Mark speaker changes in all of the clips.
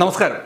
Speaker 1: നമസ്കാരം.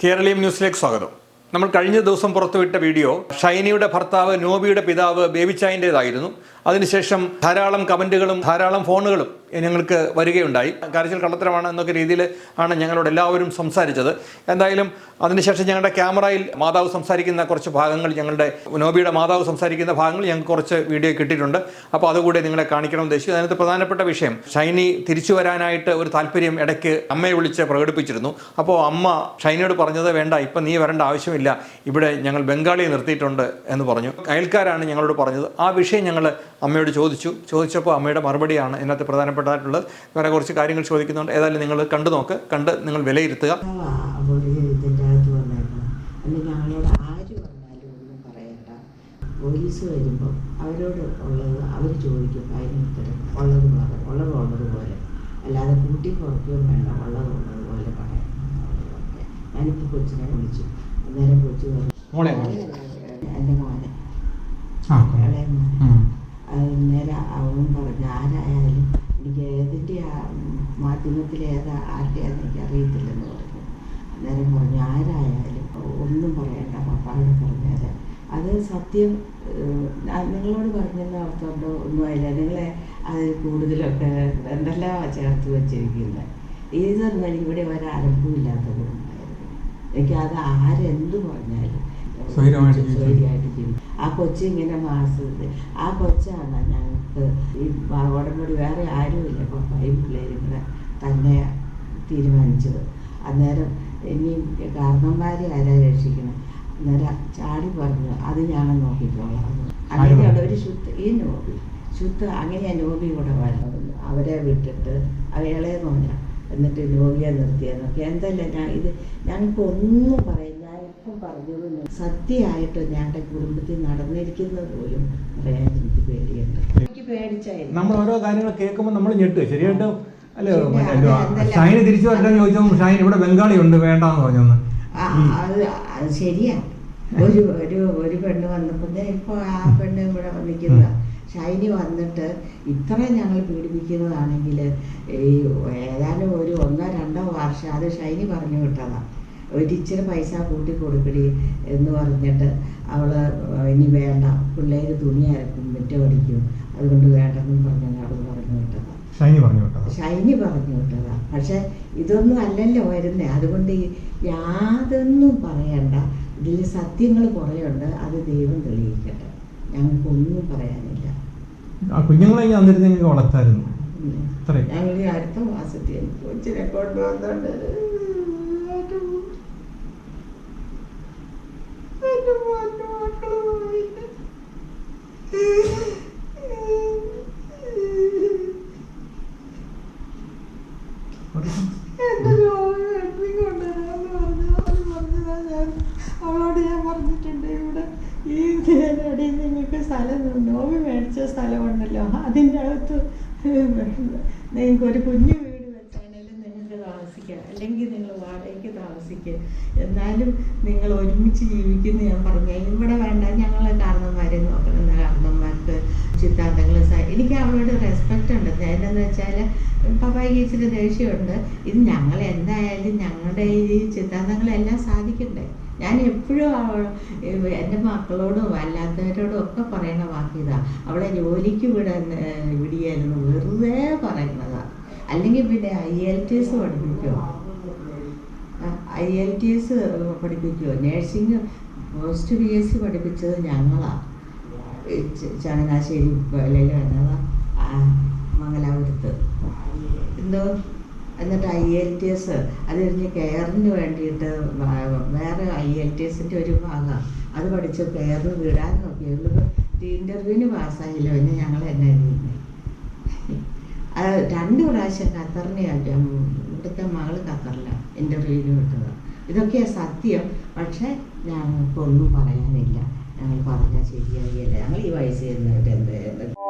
Speaker 1: കേരളീയം ന്യൂസിലേക്ക് സ്വാഗതം. നമ്മൾ കഴിഞ്ഞ ദിവസം പുറത്തുവിട്ട വീഡിയോ ഷൈനിയുടെ ഭർത്താവ് നോബിയുടെ പിതാവ് ബേബിച്ചായന്റേതായിരുന്നു. അതിനുശേഷം ധാരാളം കമന്റുകളും ധാരാളം ഫോണുകളും ഞങ്ങൾക്ക് വരികയുണ്ടായി. കരച്ചിൽ കള്ളത്തരമാണ് എന്നൊക്കെ രീതിയിൽ ആണ് ഞങ്ങളോട് എല്ലാവരും സംസാരിച്ചത്. എന്തായാലും അതിനുശേഷം ഞങ്ങളുടെ ക്യാമറയിൽ മാതാവ് സംസാരിക്കുന്ന കുറച്ച് ഭാഗങ്ങൾ ഞങ്ങളുടെ നോബിയുടെ മാതാവ് സംസാരിക്കുന്ന ഭാഗങ്ങൾ ഞങ്ങൾക്ക് കുറച്ച് വീഡിയോ കിട്ടിയിട്ടുണ്ട്. അപ്പോൾ അതുകൂടി നിങ്ങളെ കാണിക്കണം ഉദ്ദേശിച്ചു. അതിനകത്ത് പ്രധാനപ്പെട്ട വിഷയം ഷൈനി തിരിച്ചു വരാനായിട്ട് ഒരു താല്പര്യം ഇടയ്ക്ക് അമ്മയെ വിളിച്ച് പ്രകടിപ്പിച്ചിരുന്നു. അപ്പോൾ അമ്മ ഷൈനിയോട് പറഞ്ഞത് വേണ്ട ഇപ്പം നീ വരേണ്ട ആവശ്യമില്ല. ഇവിടെ ഞങ്ങൾ ബംഗാളിയെ നിർത്തിയിട്ടുണ്ട് എന്ന് പറഞ്ഞു. അയൽക്കാരാണ് ഞങ്ങളോട് പറഞ്ഞത്. ആ വിഷയം ഞങ്ങൾ അമ്മയോട് ചോദിച്ചു. ചോദിച്ചപ്പോൾ അമ്മയുടെ മറുപടിയാണ് ഇതിനകത്ത് പ്രധാനപ്പെട്ടതായിട്ടുള്ളത് വേറെ കുറച്ച് കാര്യങ്ങൾ ചോദിക്കുന്നുണ്ട്. ഏതായാലും നിങ്ങൾ കണ്ടു നോക്ക്. കണ്ട് നിങ്ങൾ വിലയിരുത്തുക.
Speaker 2: പോലീസ് വരുമ്പോൾ അവരോട് ഉള്ളത് അവർ ചോദിക്കും അതിന് ഉത്തരം ഉള്ളത് പറ ഉള്ളത് ഉള്ളത് പോലെ അല്ലാതെ കൂട്ടി കുറയ്ക്കുകയും വേണ്ട ഉള്ളത് ഉള്ളത് പോലെ പറയാം ഞാനിപ്പോൾ കൊച്ചിനെ വിളിച്ചു അന്നേരം കൊച്ചു പറഞ്ഞു എന്റെ മോനെ
Speaker 1: ആ
Speaker 2: ഇളയ മോനെ അന്നേരം അവൻ പറഞ്ഞു ആരായാലും മാധ്യമത്തിൽ ഏതാ ആരുടെയാന്ന് എനിക്ക് അറിയത്തില്ലെന്ന് പറഞ്ഞു. അന്നേരം പറഞ്ഞു ആരായാലും ഒന്നും പറയണ്ട പപ്പായോട് പറഞ്ഞാൽ അത് സത്യം നിങ്ങളോട് പറഞ്ഞെന്ന് അർത്ഥമുണ്ടോ ഒന്നും അല്ല നിങ്ങളെ അത് കൂടുതലൊക്കെ എന്തെല്ലാം ചേർത്ത് വെച്ചിരിക്കുന്നത് ഇതൊന്നും ഇവിടെ ഒരു അലമ്പുമില്ലാത്ത കുടുംബമായിരുന്നു എനിക്ക് അത് ആരെന്ത് പറഞ്ഞാലും
Speaker 1: സ്വൈരമായിട്ട്
Speaker 2: സ്വൈര്യമായിട്ട് ജീവിക്കും ആ കൊച്ചു ഇങ്ങനെ മാസത് ആ കൊച്ചാണ് ഞങ്ങൾക്ക് ഈ ഉടമ്പടി വേറെ ആരുമില്ല. പപ്പായും പിള്ളേരും കൂടെ തന്നെ തീരുമാനിച്ചത്. അന്നേരം ഇനി കാരണന്മാരെ ആരാ രക്ഷിക്കണം? അന്നേരം ചാടി പറഞ്ഞു അത് ഞാൻ നോക്കിക്കോളാം. അങ്ങനെയുള്ള ഒരു ശുദ്ധ ഈ നോബി ശുദ്ധ അങ്ങനെയാ നോബി ഇവിടെ വരുന്നത്. അവരെ വിട്ടിട്ട് അയാളെ നോഞ്ഞ. എന്നിട്ട് നോബിയെ നിർത്തിയെന്നൊക്കെ എന്തല്ല ഞാൻ ഇത് ഞങ്ങൾക്ക് ഒന്നും പറയും ഞാൻ പറഞ്ഞതൊന്നും പറഞ്ഞത് സത്യമായിട്ട് ഞങ്ങളുടെ കുടുംബത്തിൽ നടന്നിരിക്കുന്നത് പോലും പറയാൻ എനിക്ക് പേടിയുണ്ട്. എനിക്ക് പേടിച്ചായിരുന്നു.
Speaker 1: നമ്മൾ ഓരോ കാര്യങ്ങൾ കേൾക്കുമ്പോൾ നമ്മൾ ഞെട്ട്. ശരിയായിട്ട് അല്ല ഷൈന് തിരിച്ചു വരാൻ ചോദിച്ചപ്പോൾ ഷൈൻ ഇവിടെ ബംഗാളി ഉണ്ട് വേണ്ടെന്ന് പറഞ്ഞു
Speaker 2: ആ, അത് ശരിയാ. ഒരു ഒരു ഒരു പെണ്ണ് വന്നപ്പോ ദേ ഇപ്പൊ ആ പെണ്ണ് ഇവിടെ നിൽക്കുന്ന ഷൈനി വന്നിട്ട് ഇത്ര ഞങ്ങൾ പീഡിപ്പിക്കുന്നതാണെങ്കിൽ ഈ ഏതാനും ഒരു ഒന്നോ രണ്ടോ വർഷം അത് ഷൈനി പറഞ്ഞു വിട്ടതാ. ഒരു ഇച്ചിരി പൈസ കൂട്ടി കൊടുക്കടി എന്ന് പറഞ്ഞിട്ട് അവൾ ഇനി വേണ്ട പിള്ളേർ തുണി അരക്കും മുറ്റമടിക്കും അതുകൊണ്ട് വേണ്ടെന്നും പറഞ്ഞാൽ അവൾ പറഞ്ഞു വിട്ടതാണ്
Speaker 1: ഷൈനി പറഞ്ഞു കേട്ടോ
Speaker 2: ഷൈനി പറഞ്ഞു വിട്ടതാ. പക്ഷെ ഇതൊന്നും അല്ലല്ലോ വരുന്നേ. അതുകൊണ്ട് യാതൊന്നും പറയണ്ട. ഇതിൽ സത്യങ്ങൾ കുറേയുണ്ട്. അത് ദൈവം തെളിയിക്കട്ടെ. ഞങ്ങൾക്കൊന്നും പറയാനില്ല.
Speaker 1: കുഞ്ഞുങ്ങളെ വളർത്തായിരുന്നു.
Speaker 2: ഞങ്ങൾ അടുത്ത മാസത്തിൽ കൊച്ചിനെ കൊണ്ടുവന്നുണ്ട് എന്റെ പൊന്നു മക്കൾ പോയില്ല. എന്റെ ജോലി വെട്ടി കൊണ്ടുവരാന്ന് പറഞ്ഞു. അവർ പറഞ്ഞതാ ഞാൻ. അവളോട് ഞാൻ പറഞ്ഞിട്ടുണ്ട് ഇവിടെ. ഈ തേനടി നിങ്ങൾക്ക് സ്ഥലം നോവി മേടിച്ച സ്ഥലമുണ്ടല്ലോ. അതിന്റെ അകത്ത് നിങ്ങൾക്ക് ഒരു കുഞ്ഞു വീട് വെച്ചാണേലും നിങ്ങൾക്ക് താമസിക്കാം അല്ലെങ്കിൽ നിങ്ങൾ വാടകയ്ക്ക് താമസിക്കുക. എന്നാലും നിങ്ങൾ ഒരുമിച്ച് ജീവിക്കുന്ന ഞാൻ പറഞ്ഞു. ഇവിടെ വേണ്ട ഞങ്ങളെ കാരണന്മാരെ നോക്കണം കാരണന്മാർക്ക് സിദ്ധാന്തങ്ങൾ എനിക്ക് അവളോട് റെസ്പെക്റ്റ് ഉണ്ട്. എന്താന്ന് വെച്ചാൽ പപ്പായ്ക്ക് ഇച്ചിരി ദേഷ്യമുണ്ട് ഇത് ഞങ്ങൾ എന്തായാലും ഞങ്ങളുടെ ഈ സിദ്ധാന്തങ്ങളെല്ലാം സാധിക്കണ്ടേ ഞാൻ എപ്പോഴും എന്റെ മക്കളോടും അല്ലാത്തവരോടും ഒക്കെ പറയണ വാക്കിതാ അവളെ ജോലിക്ക് വിടാൻ വിടിയായിരുന്നു. വെറുതെ പറയുന്നതാ. അല്ലെങ്കിൽ പിന്നെ ഐ എൽ ടി എസ് പഠിപ്പിക്കുമോ I L T S പഠിപ്പിക്കുമോ nursing post P S C പഠിപ്പിച്ചത് ഞങ്ങളാ. ചങ്ങനാശ്ശേരി മംഗലാപുരത്ത്. എന്തോ? എന്നിട്ട് ഐ എൽ ടി എസ് അത് കഴിഞ്ഞ് കെയറിന് വേണ്ടിയിട്ട് വേറെ ഐ എൽ ടി എസിന്റെ ഒരു ഭാഗമാണ് അത് പഠിച്ച് കെയറിന് വിടാൻ നോക്കിയുള്ളൂ ഇന്റർവ്യൂവിന് പാസ്സായില്ല പിന്നെ ഞങ്ങൾ എന്നെ അത് രണ്ട് പ്രാവശ്യം ഖത്തറിനെ ഇവിടുത്തെ മകൾ ഖത്തറിലാണ് ഇന്റർവ്യൂവിന് വിട്ടത്. ഇതൊക്കെയാ സത്യം. പക്ഷേ ഞങ്ങൾക്കൊന്നും പറയാനില്ല. ഞങ്ങൾ പറഞ്ഞാൽ ശരിയാകില്ല ഞങ്ങൾ ഈ വയസ്സിൽ നിന്നിട്ട് എന്താ